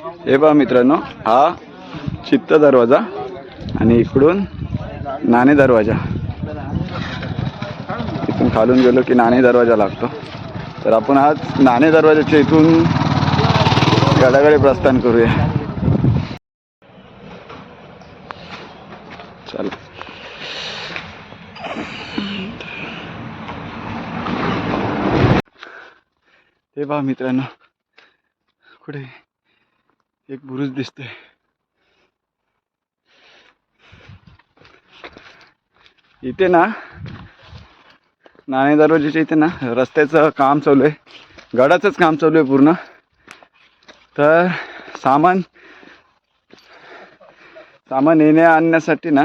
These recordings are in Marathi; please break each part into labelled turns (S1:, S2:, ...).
S1: हे पहा मित्रांनो हा चित्त दरवाजा आणि इकडून नाणे दरवाजा. इथून खालून गेलो की नाणे दरवाजा लागतो. तर आपण आज नाणे दरवाजाच्या इथून गडाकडे प्रस्थान करूया. चला. हे पहा मित्रांनो कुठे? एक बुरुज दिसतोय. इथे ना नाणे दरवाजेच्या इथे ना रस्त्याचं काम चालू आहे. गडाचंच काम चालू आहे पूर्ण. तर सामान सामान येण्या आणण्यासाठी ना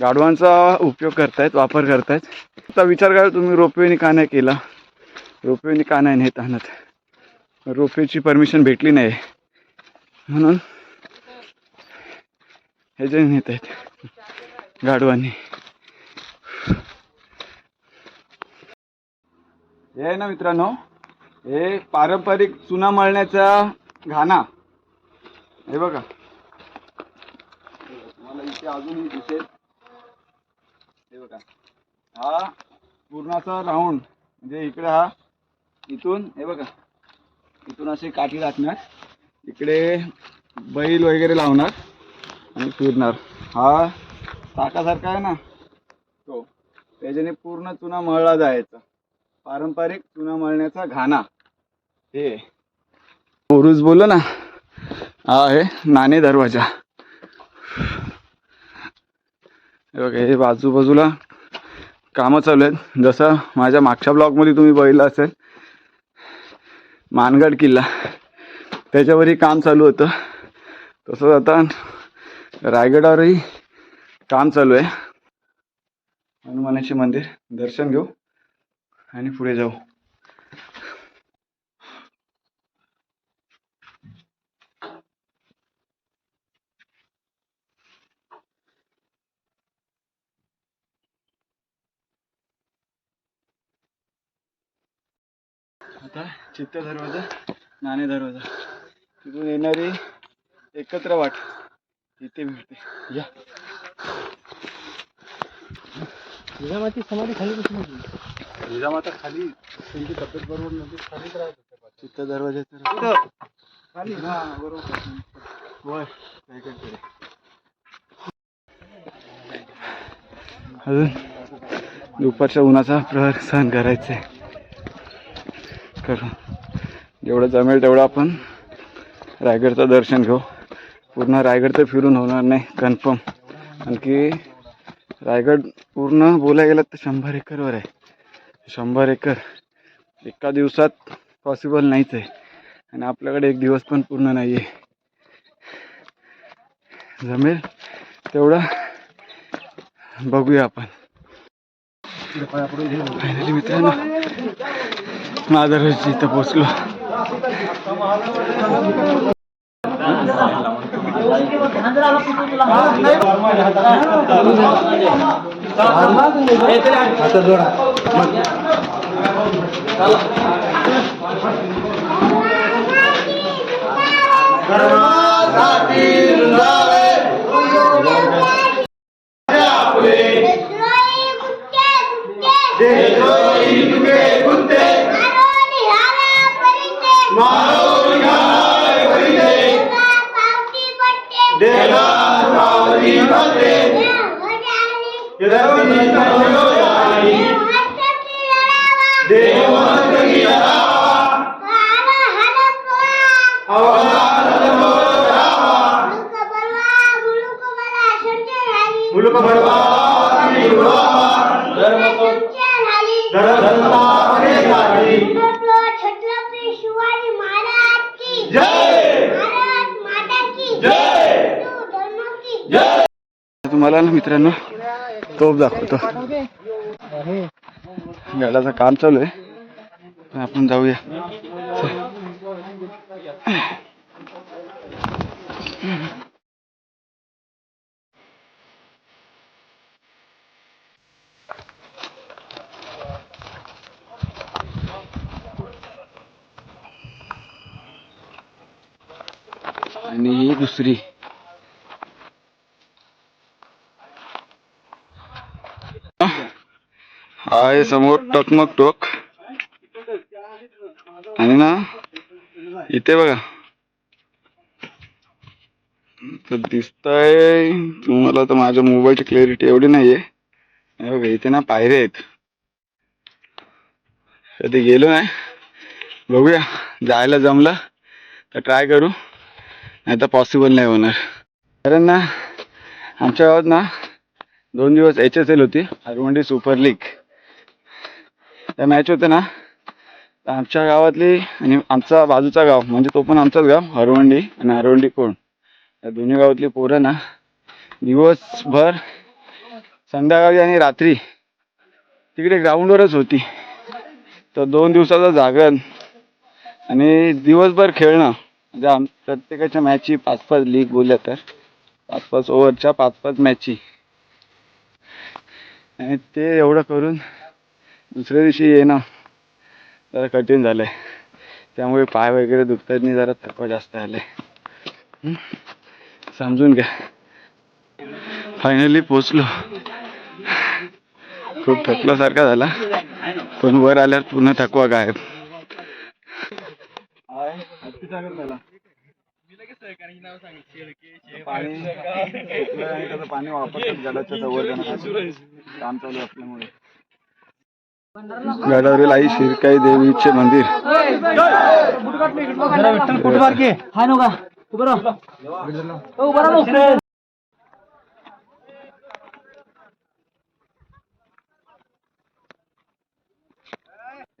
S1: गाढवांचा उपयोग करतायत वापर करतायत. आता विचार करा तुम्ही रोपवेने का नाही केला? रोपवेने का नाही नेत आणत? रोपवेची परमिशन भेटली नाही. म्हणून हे जे नेत आहेत गाडवाने हे आहे ना मित्रांनो हे पारंपरिक चुना मळण्याचा घाणा. हे बघा. मला इथे अजूनही दिसेल. हे बघा. हा पूर्णाचा राऊंड. म्हणजे इकडे हा इथून हे बघा. इथून अशी काठी टाकणार इकडे बैल वगैरे लावणार आणि फिरणार. हा ताकासारखा आहे ना? तो त्याच्याने पूर्ण चुना मळला जायचा. पारंपरिक चुना मळण्याचा घाणा. हे. पुरुष बोललो ना? हा आहे नाणे दरवाजा. बघा हे बाजूबाजूला कामं चालू आहेत. जसं माझ्या मागच्या ब्लॉगमध्ये तुम्ही बघितलं असेल मानगड किल्ला. त्याच्यावरही काम चालू होतं. तसंच आता रायगडावरही काम चालू आहे. हनुमानाचे मंदिर. दर्शन घेऊ आणि पुढे जाऊ. आता चित्त दरवाजा नाणे दरवाजा तिथून येणारी एकत्र वाट. इथे मिळते. या.
S2: जिजामाती समाधी खाली कशी होती
S1: निजामाता खाली
S2: त्यांची तब्येत बरोबर नव्हती. खालीच राहत होते
S1: चित्त दरवाजाचं खाली. हा बरोबर. रायगडकडे अजून दुपारच्या उन्हाचा प्रहर सहन करायचा आहे करू. जेवढं जमेल तेवढं आपण रायगडचं दर्शन घेऊ. पूर्ण रायगड तर फिरून होणार नाही कन्फर्म आणखी रायगड पूर्ण बोलायला गेलं तर शंभर एकरवर आहे. शंभर एकर. एका दिवसात पॉसिबल नाहीच आहे. आणि आपल्याकडे एक दिवस पण पूर्ण नाही आहे जमेल तेवढं बघूया आपण. फायनली मित्रांनो माधवराज इथं पोचलो
S2: आता जोडा
S3: मुलुक
S1: तुम्हाला ना मित्रांनो तोफ दाखवतो. गाड्याचं काम चालू आहे. आपण जाऊया. आणि ही दुसरी हा आहे समोर टकमक टोक. आणि ना इथे बघा. तर दिसतंय तुम्हाला तर माझ्या मोबाईलची क्लॅरिटी एवढी नाहीये. बघा इथे ना पायऱ्या आहेत. कधी गेलो नाही. बघूया जायला जमलं तर ट्राय करू. नाही तर पॉसिबल नाही होणार. कारण ना आमच्या गावात ना दोन दिवस एच एस एल होती हरवंडी सुपर लीग त्या मॅच होते ना. आमच्या गावातली आणि आमचा बाजूचा गाव म्हणजे तो पण आमचाच गाव हरवंडी आणि हरवंडी कोण. या दोन्ही गावातली पोरं ना दिवसभर संध्याकाळी आणि रात्री तिकडे ग्राउंडवरच होती. तर दोन दिवसाचं जागरण आणि दिवसभर खेळणं. म्हणजे आम प्रत्येकाच्या मॅची पाच पाच लीग बोलल्या तर. पाच पाच ओव्हरच्या पाच पाच मॅची आणि ते एवढं करून दुसऱ्या दिवशी येणं जरा कठीण झालं आहे त्यामुळे पाय वगैरे दुखतानी जरा थकवा जास्त आले समजून घ्या. फायनली पोचलो. खूप थकल्यासारखा झाला. पण वर आल्यावर पूर्ण थकवा गायब. पाणी वापरतात गडाच्या काम चालू असल्यामुळे. गडावरील आई शिरकाई देवीचे मंदिर.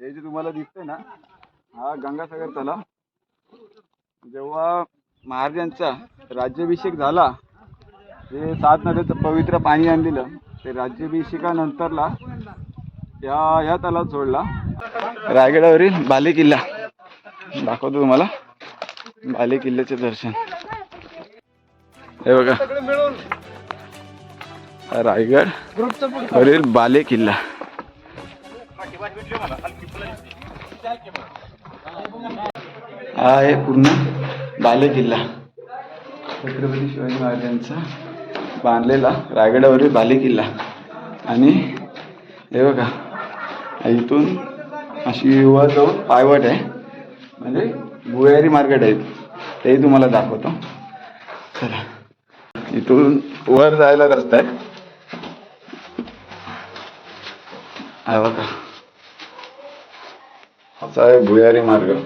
S1: हे जे तुम्हाला दिसतंय ना हा गंगासागर तलाव. जेव्हा महाराजांचा राज्याभिषेक झाला ते सात नद्याचं पवित्र पाणी आणलेलं ते राज्याभिषेकानंतरला या या तलावात सोडला रायगडावरील बाले किल्ला. दाखवतो तुम्हाला. बाले किल्ल्याचे दर्शन. हे बघा. रायगड वरील बाले किल्ला. हा आहे पूर्ण बाले किल्ला. छत्रपती शिवाजी महाराजांचा बांधलेला रायगडावरील बाले किल्ला. आणि हे बघा. इथून अशी वर जाऊन पायवट आहे. म्हणजे भुयारी मार्केट आहेत तेही तुम्हाला दाखवतो. चला. इथून वर जायला रस्ता आहे. बघा. असा आहे भुयारी मार्ग.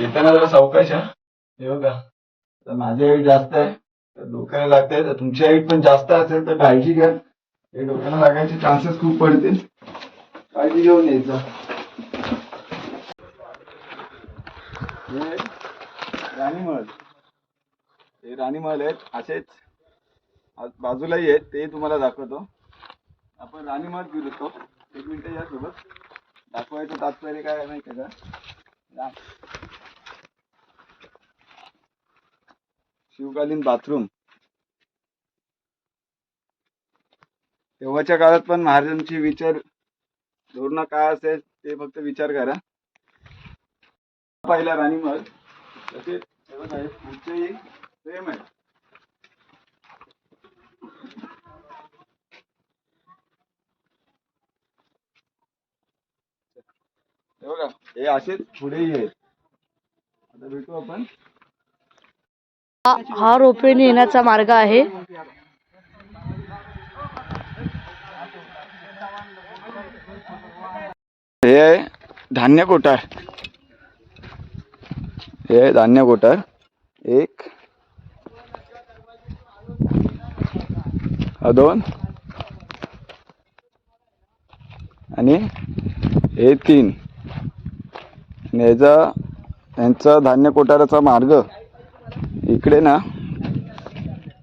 S1: येताना जरा सावकाश हा. हे बघा. तर माझी हाईट जास्त आहे तर डोक्याला लागते तर तुमची हाईट पण जास्त असेल तर काळजी घ्या. हे डोक्याला लागायचे चान्सेस खूप पडतील. काळजी घेऊन यायचं. हे राणीमहल. हे राणीमहल आहेत असेच. आज बाजूलाही आहेत ते तुम्हाला दाखवतो. आपण राणीमहल फिरू होतो एक मिनटं या सोबत. दाखवायचं तात्पर्य काय नाही माहिती का? शिवकालीन बाथरूम तेव्हाच्या काळात पण महाराजांची विचार धोरणं काय असेल ते फक्त विचार करा. पहिला राणीमहल तसेच हे आहे. हे बघा हे असेच पुढेही आहेत. आता भेटू आपण.
S4: हा हा नेण्याचा येण्याचा मार्ग आहे.
S1: हे आहे धान्य कोठार. हे आहे धान्य कोठार. एक हा दोन आणि हे तीन. आणि याचा यांचा धान्य कोठाराचा मार्ग इकडे ना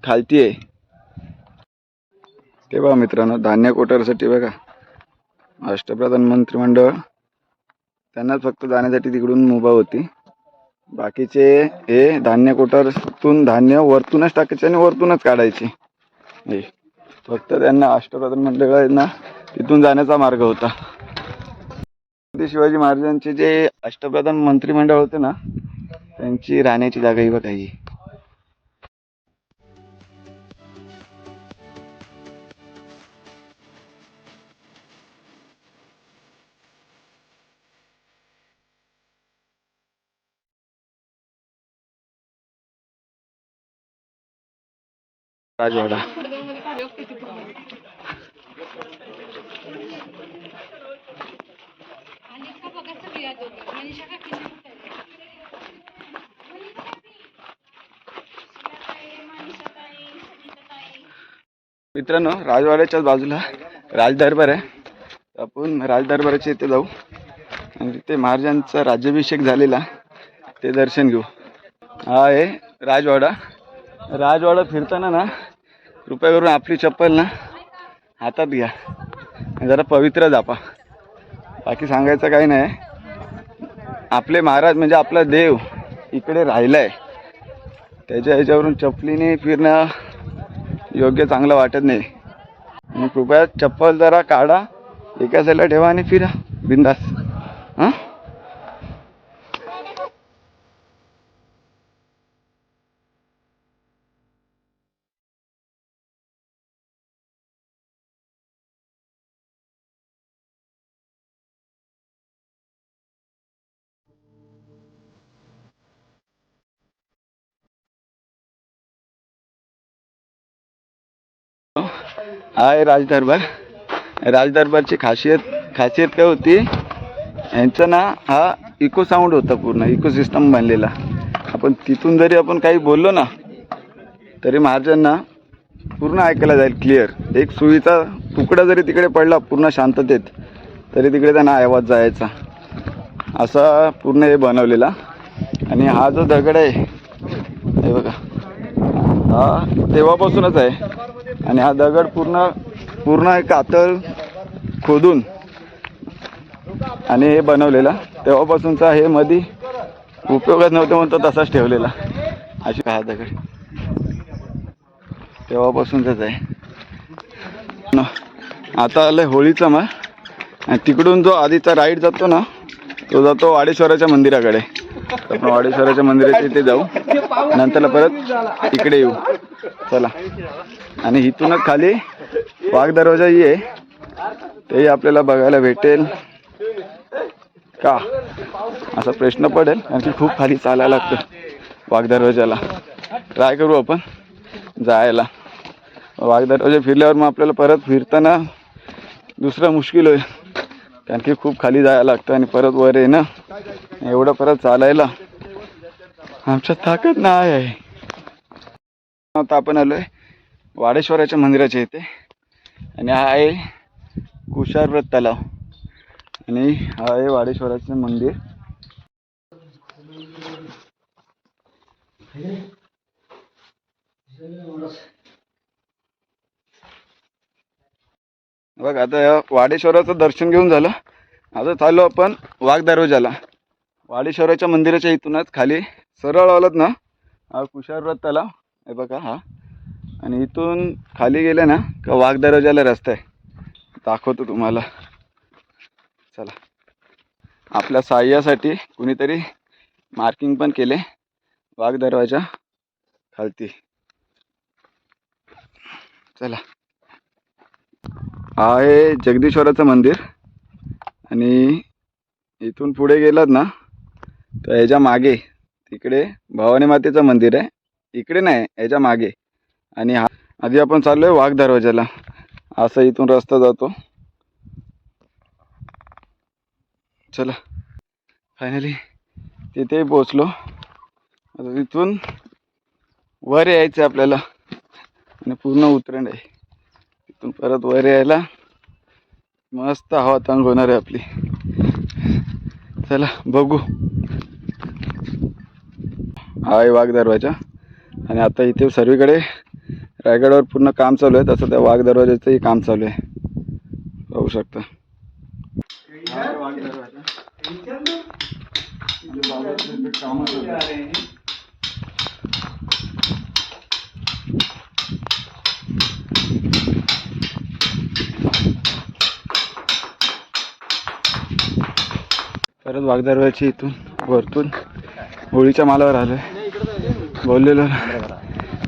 S1: खालती आहे. ते बघा मित्रांनो धान्य कोटारसाठी बघा. अष्टप्रधान मंत्रिमंडळ. त्यांनाच फक्त जाण्यासाठी तिकडून मुभा होती. बाकीचे हे धान्य कोटारतून धान्य वरतूनच टाकायचे आणि वरतूनच काढायचे. हे फक्त त्यांना अष्टप्रधान मंडळांना तिथून जाण्याचा मार्ग होता. शिवाजी महाराजांचे जे अष्टप्रधान मंत्रिमंडळ होते ना त्यांची राहण्याची जागा ही बघा ही. राजवाडा. मित्रांनो राजवाड्याच्याच बाजूला राजदरबार आहे. आपण राजदरबाराच्या इथे जाऊ. आणि तिथे महाराजांचा राज्याभिषेक झालेला. ते दर्शन घेऊ. हा आहे राजवाडा. राजवाडा फिरताना ना कृपया करून आपली चप्पल ना हातात घ्या. जरा पवित्र जापा बाकी सांगायचं काही नाही. आपले महाराज म्हणजे आपला देव इकडे राहिला आहे त्याच्या ह्याच्यावरून चपलीने फिरणं योग्य चांगलं वाटत नाही. मग कृपया चप्पल जरा काढा एका साईडला ठेवा आणि फिरा. बिंदास. आहे राजदरबार. राजदरबारची खासियत खासियत काय होती? यांचं ना हा इको साऊंड होता पूर्ण इको सिस्टम बनलेला. आपण तिथून जरी आपण काही बोललो ना तरी महाराजांना पूर्ण ऐकायला जाईल क्लिअर एक सुईचा तुकडा जरी तिकडे पडला पूर्ण शांततेत तरी तिकडे त्यांना आवाज जायचा. असा पूर्ण हे बनवलेला. आणि हा जो दगड आहे हे बघा. हा तेव्हापासूनच आहे. आणि हा दगड पूर्ण पूर्ण एक कातळ खोदून. आणि हे बनवलेला. तेव्हापासूनचा हे मधी उपयोगात नव्हतं म्हणतो तसाच ठेवलेला. अशी काय हा दगड. तेव्हापासूनच आहे. आता आलं होळीचा मग. आणि तिकडून जो आधीचा राईड जातो ना तो जातो वाडेश्वराच्या मंदिराकडे. आपण वाडेश्वराच्या मंदिराच्या इथे जाऊ. नंतरला परत इकडे येऊ. चला. आणि इथूनच खाली वाघ दरवाजाही आहे. तेही आपल्याला बघायला भेटेल. का? असा प्रश्न पडेल कारण की खूप खाली चालायला लागतं वाघ दरवाजाला. ट्राय करू आपण जायला. वाघ दरवाजा फिरल्यावर मग आपल्याला परत फिरताना दुसरं मुश्किल होईल कारण की खूप खाली जायला लागतं आणि परत वर येणं. एवढं परत चालायला आमच्यात ताकद नाही आहे. आता आपण आलो आहे वाडेश्वराच्या मंदिराच्या इथे. आणि हा आहे कुशारव्रत तलाव. आणि हा आहे वाडेश्वराचं मंदिर. बघ आता या वाडेश्वराचं दर्शन घेऊन झालं. आता चाललो आपण वाघ दरवाजाला वाडेश्वराच्या मंदिराच्या इथूनच खाली सरळ आलात ना? हा कुशारव्रत तलाव. हे बघा हा. आणि इथून खाली गेले ना का वाघ दरवाजाला रस्ता आहे. दाखवतो तुम्हाला. चला. आपल्या साह्यासाठी कुणीतरी मार्किंग पण केले. वाघ दरवाजा खालती. चला. हा आहे जगदीश्वराचं मंदिर. आणि इथून पुढे गेलात ना तर ह्याच्या मागे तिकडे भवानी मातेचं मंदिर आहे. इकडे नाही ह्याच्या मागे. आणि हा आधी आपण चाललो आहे वाघ दरवाजाला असा इथून रस्ता जातो. चला. फायनली तिथे पोचलो आता तिथून वर यायचं आपल्याला. आणि पूर्ण उतरंड आहे. तिथून परत वर यायला मस्त हवा तंग होणार आहे आपली. चला बघू. आहे वाघ दरवाजा. आणि आता इथे सर्वीकडे रायगडावर पूर्ण काम चालू आहे. तसं त्या वाघ दरवाजाचंही काम चालू आहे. पाहू शकता. वाघ परत वागदरवाची इथून वरतून होळीच्या मालावर आलोय. बोललेलो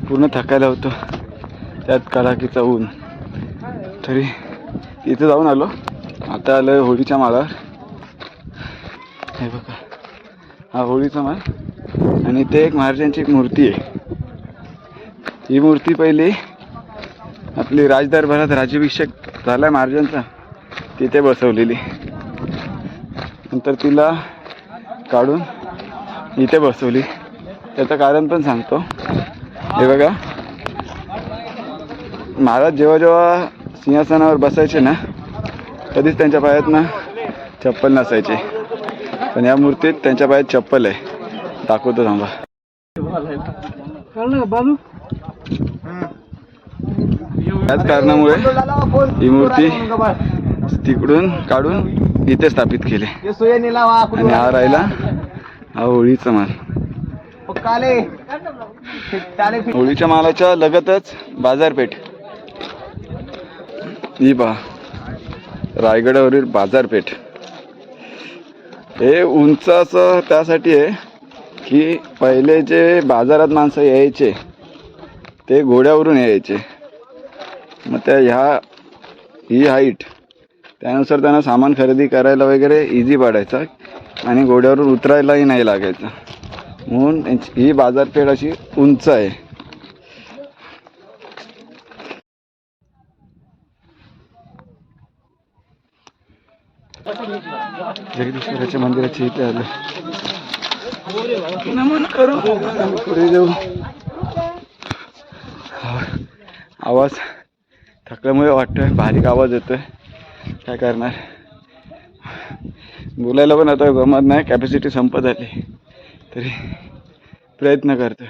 S1: पूर्ण थकायला होतो. त्यात कडाकीचा ऊन. तरी इथे जाऊन आलो. आता आलं होळीच्या माळावर. हे बघा. हा होळीचा माल आणि ते एक महाराजांची एक मूर्ती आहे. ही मूर्ती पहिली आपली राजदरबारात राज्याभिषेक झाला महाराजांचा. तिथे बसवलेली. नंतर तिला काढून इथे बसवली. त्याचं कारण पण सांगतो. हे बघा. महाराज जेव्हा जेव्हा सिंहासनावर बसायचे ना कधीच त्यांच्या पायात ना चप्पल नसायचे. पण या मूर्तीत त्यांच्या पायात चप्पल आहे. दाखवतो थांबा.
S2: बालू?
S1: त्याच कारणामुळे ही मूर्ती तिकडून काढून इथे स्थापित केली. आणि हा राहिला हा होळीचा माल. होळीच्या मालाच्या लगतच बाजारपेठ. ही पहा. रायगडावरील बाजारपेठ. हे उंचाचं त्यासाठी आहे की पहिले जे बाजारात माणसं यायचे ते घोड्यावरून यायचे. मग त्या ह्या ही हाईट. त्यानुसार त्यांना सामान खरेदी करायला वगैरे इझी पडायचा आणि घोड्यावरून उतरायलाही नाही लागायचं. म्हणून ही बाजारपेठ अशी उंच आहे. जगदीश्वराच्या मंदिराच्या इथे आलं. नमन करू. पुढे जाऊ. आवाज. थकल्यामुळे वाटतोय. बारीक आवाज येतोय. काय करणार? बोलायला पण आता जमत नाही. कॅपॅसिटी संपत आली. तरी प्रयत्न करतोय.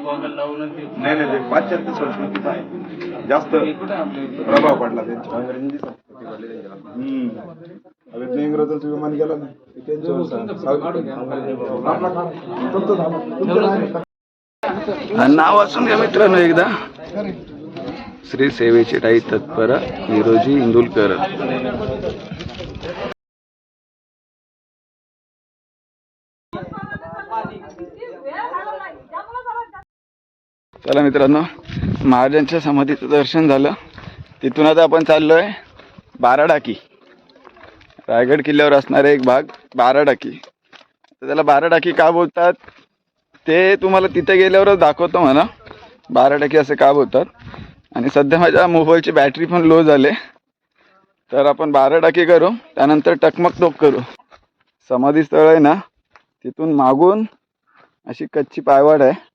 S5: नाही नाही ते पाश्चात्य संस्कृतीचा आहे. जास्त प्रभाव पडला त्यांच्या. इंग्रजांचं विमान गेलं ना.
S1: हा, नाव वाचून घ्या मित्रांनो एकदा. श्री सेवेची टाई तत्पर हिरोजी इंदुलकर. चला मित्रांनो महाराजांच्या समाधीचं दर्शन झालं. तिथून आता आपण चाललो आहे बाराडाकी. रायगड किल्ल्यावर असणारे एक भाग बाराडाकी. तर त्याला बाराडाकी का बोलतात? ते तुम्हाला तिथे गेल्यावरच दाखवतो म्हणा. बारा टक्के असे का बोलतात? आणि सध्या माझ्या मोबाईलची बॅटरी पण लो झाले. तर आपण बारा करू त्यानंतर टकमक टोक करू. समाधी स्थळ आहे ना तिथून मागून अशी कच्ची पायवाड आहे.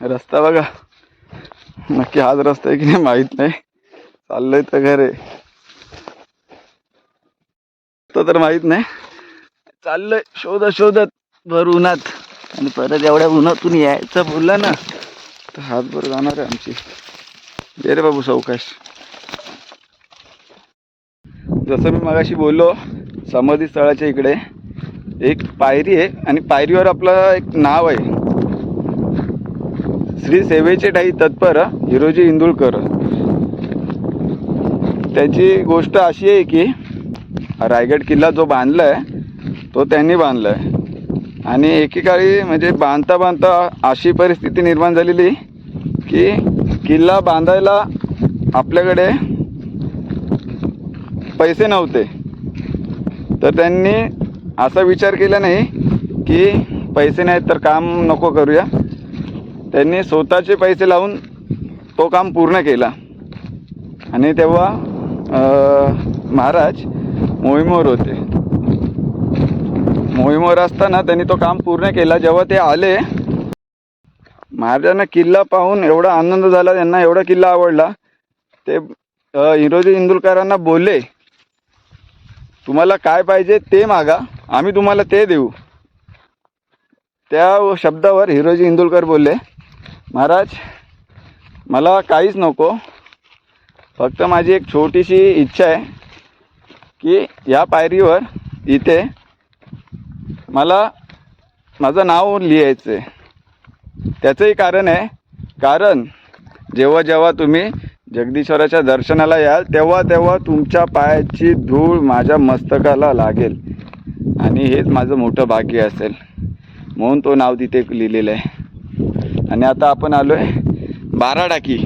S1: रस्ता बघा. नक्की हाच रस्ता आहे की नाही माहीत नाही. चाललंय तर घरे तर माहीत नाही. चाललंय शोधत शोधत भर उन्हात. आणि परत एवढ्या उन्हातून यायचं बोललं ना तर हातभर जाणार आहे आमची. दे रे बाबू सावकाश. जसं मी मगाशी बोललो समाधी स्थळाच्या इकडे एक पायरी आहे आणि पायरीवर आपलं एक नाव आहे. श्री सेवेचे ठाई तत्पर हिरोजी इंदुळकर. त्याची गोष्ट अशी आहे की रायगड किल्ला जो बांधला आहे तो त्यांनी बांधला आहे आणि एकेकाळी म्हणजे बांधता बांधता अशी परिस्थिती निर्माण झालेली की किल्ला बांधायला आपल्याकडे पैसे नव्हते. तर त्यांनी असा विचार केला नाही की पैसे नाहीत तर काम नको करूया. त्यांनी स्वतःचे पैसे लावून तो काम पूर्ण केला. आणि तेव्हा महाराज मोहिमोर होते. मोहिमोर असताना त्यांनी तो काम पूर्ण केला. जेव्हा ते आले महाराजांना किल्ला पाहून एवढा आनंद झाला त्यांना एवढा किल्ला आवडला. ते हिरोजी इंदुलकरांना बोलले तुम्हाला काय पाहिजे ते मागा आम्ही तुम्हाला ते देऊ. त्या शब्दावर हिरोजी इंदुलकर बोलले महाराज मला काहीच नको. फक्त माझी एक छोटीशी इच्छा आहे की या पायरीवर इथे मला माझं नाव लिहायचं आहे त्याचंही कारण आहे कारण जेव्हा जेव्हा तुम्ही जगदीश्वराच्या दर्शनाला याल तेव्हा तेव्हा तुमच्या पायाची धूळ माझ्या मस्तकाला लागेल. आणि हेच माझं मोठं भाग्य असेल. म्हणून तो नाव तिथे लिहिलेलं आहे. आणि आता आपण आलो आहे बाराडाकी.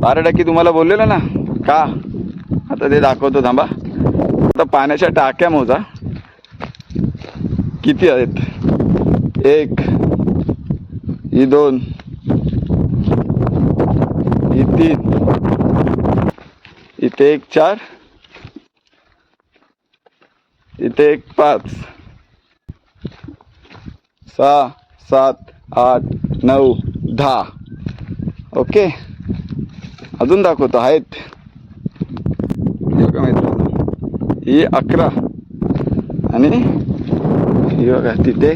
S1: बाराडाकी तुम्हाला बोललेलं ना? का? आता ते दाखवतो थांबा. आता पाण्याच्या टाक्या मोजा. किती आहेत? एक ही दोन ही तीन इथे एक चार इथे एक पाच सहा सात आठ नऊ दहा. ओके. अजून दाखवतो. आहेत. बघा मित्रांनो. ही अकरा. आणि ही बघा तिथे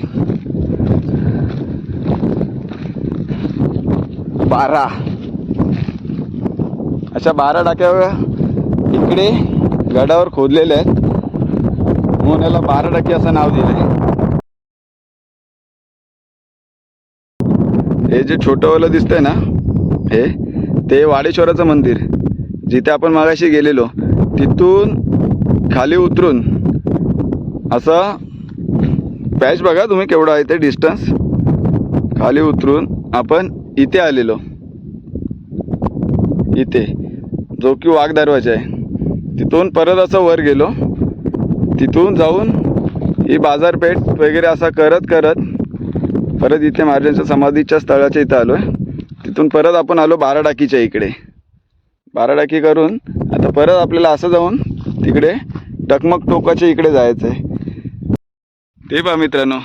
S1: बारा. अशा बारा टाक्या इकडे गडावर खोदलेल्या आहेत. मोन्याला बारा टाकी असं नाव दिलं आहे हे जे छोटंवालं दिसतंय ना हे ते वाडेश्वराचं मंदिर. जिथे आपण मागाशी गेलेलो तिथून खाली उतरून असं पॅच बघा तुम्ही केवढं आहे ते डिस्टन्स खाली उतरून आपण इथे आलेलो. इथे जो की वाघ दरवाजा आहे. तिथून परत असं वर गेलो. तिथून जाऊन ही बाजारपेठ वगैरे असा करत करत परत इथे महाराजांच्या समाधीच्या स्थळाच्या इथं आलो आहे तिथून परत आपण आलो बाराडाकीच्या इकडे. बाराडाकी करून आता परत आपल्याला असं जाऊन तिकडे टकमक टोकाच्या इकडे जायचं आहे ते पहा मित्रांनो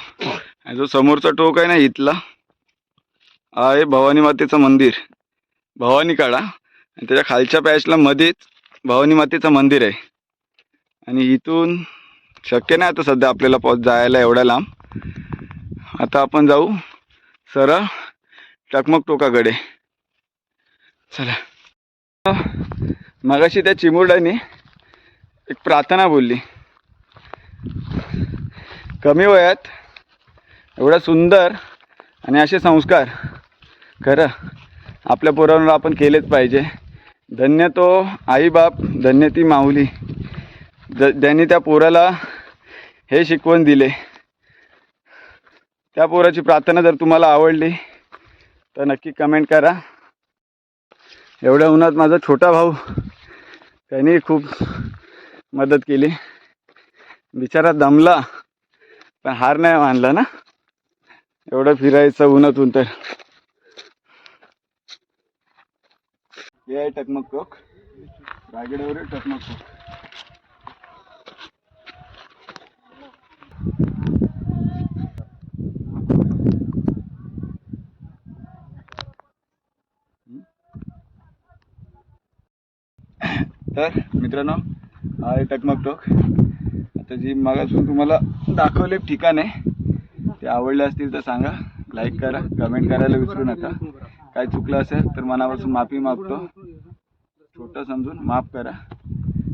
S1: जो समोरचा टोक आहे ना इथला हा आहे भवानी मातेचं मंदिर. भवानी काळा. आणि त्याच्या खालच्या पॅचला मध्येच भवानी मातेचं मंदिर आहे. आणि इथून शक्य नाही आता सध्या आपल्याला जायला एवढ्या लांब. आता आपण जाऊ सरळ टकमक टोकाकडे. चला. मगाशी त्या चिमुरड्याने एक प्रार्थना बोलली. कमी वयात एवढा सुंदर आणि असे संस्कार खरं आपल्या पोरांवर आपण केलेच पाहिजे. धन्य तो आईबाप धन्य ती माऊली. ज ज्यांनी त्या पोराला हे शिकवण दिले. त्या पोराची प्रार्थना जर तुम्हाला आवडली तर नक्की कमेंट करा. एवढ्या उन्हात माझा छोटा भाऊ त्यांनी खूप मदत केली. बिचारा दमला पण हार नाही मानला ना? एवढं फिरायचं उन्हातून तर. हे आहे टकमक चौक रायगडावरील टकमक चौक तर मित्रांनो आहे टकमक टोक. आता जी मागासून तुम्हाला दाखवले ठिकाण आहे ते आवडले असतील तर सांगा. लाईक करा कमेंट करायला विसरू नका. काय चुकलं असेल तर मनापासून माफी मागतो. छोटं समजून माफ करा.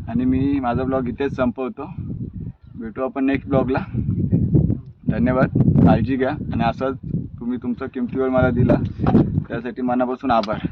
S1: आणि मी माझा ब्लॉग इथेच संपवतो. भेटू आपण नेक्स्ट ब्लॉगला धन्यवाद. काळजी घ्या. आणि असंच तुम्ही तुमचा किमती वेळ मला दिला. त्यासाठी मनापासून आभार.